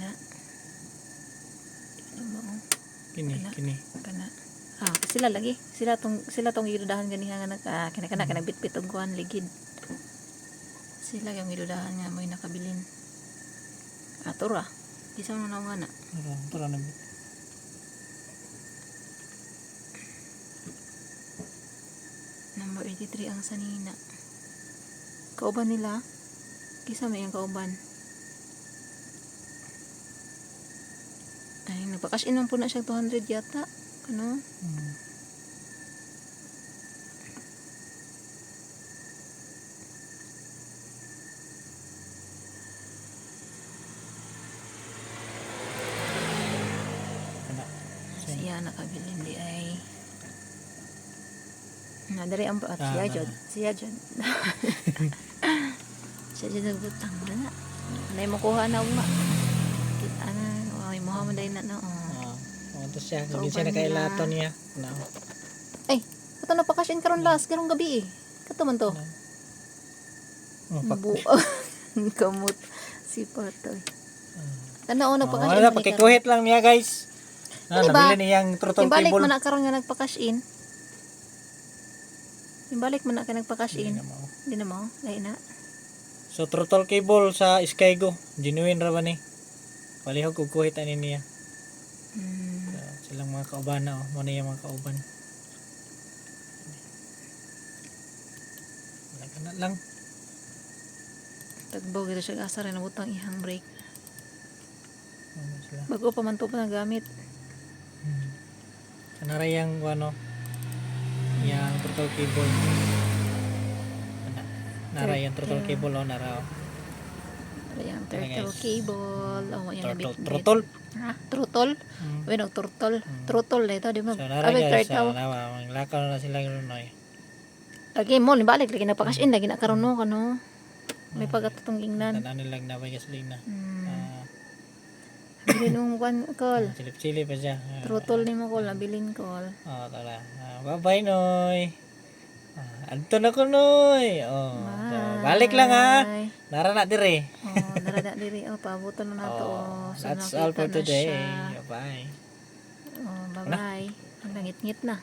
na. Ano mo? Kini, Kana. kini. Kana. Ah, sila lagi. Sila tong sila tong idudahan ganiha nga nag ah, kana kana kana bitbit og kuan ligid. Sila yung idudahan nga mo'y nakabilin. Atura. Isa mo na nga na. Para, para na. Number 83 ang sanina. Kauban nila. Kisa may ang kauban. Ay, nagpakas in po na siya 200 yata. Ano? Hmm. Siya nakabilin di ay. Na dari ang at Ah, siya na, jud. na. Siya jud. siya jud nagbutang na. Nay mo kuha na uma. Kita na, ay mo mo dai na no. Ah, oh, ito siya. Kauban Hindi siya nakailato niya. Na. Ay, kato na pakasin karon last karong gabi eh. Kato man to. Oh, pak. Bu kamot si Patoy. Ah. Tanaw Oh, nagpakash wala, pakikuhit lang niya guys. Na, Ano ba? nabili niyang throttle Ibalik cable. man na karon nga nagpakash in. Ibalik man na ka nagpakash Hindi in. na mao. Hindi na mo, lain na. So throttle cable sa Skygo, genuine ra ba ni? Palihog og kuhit ani niya. Hmm. So, silang mga kauban na oh, mo yung mga kauban. Wala ka na lang. Tagbaw gito siya asa rin nabutang ihang brake. Ano? Bago pa man to pa nagamit. Hmm. Kanara yung ano, yung throttle cable. Ana. Nara yung Turtle. cable oh, nara oh. Ano, turtle cable. Oh, yung Turtle, bit, throttle. Ha? Turtle? Hmm. Bueno, turtle. Hmm. Turtle na ito, di ba? So guys, turtle. so, nawa, maglakaw na sila yun noy. Lagi mo, libalik, lagi napakash in, lagi na karon no, kano. May pagatutong ingnan. Tanan nilang na may gasolina. Hmm. Ah, Bilin mong kwan, call. silip-silip pa siya. Ah, Turtle ni mo, call. Nabilin, call. Oh, tara. Ah, bye-bye, Noy. Ah, adto na ko, Noy. Oh, so, balik lang ha. Nara na dire. Oh, narada diri. Oh, pabutan na nato. Oh, So, that's all for today. Bye. Oh, bye-bye. Ang langit-ngit na.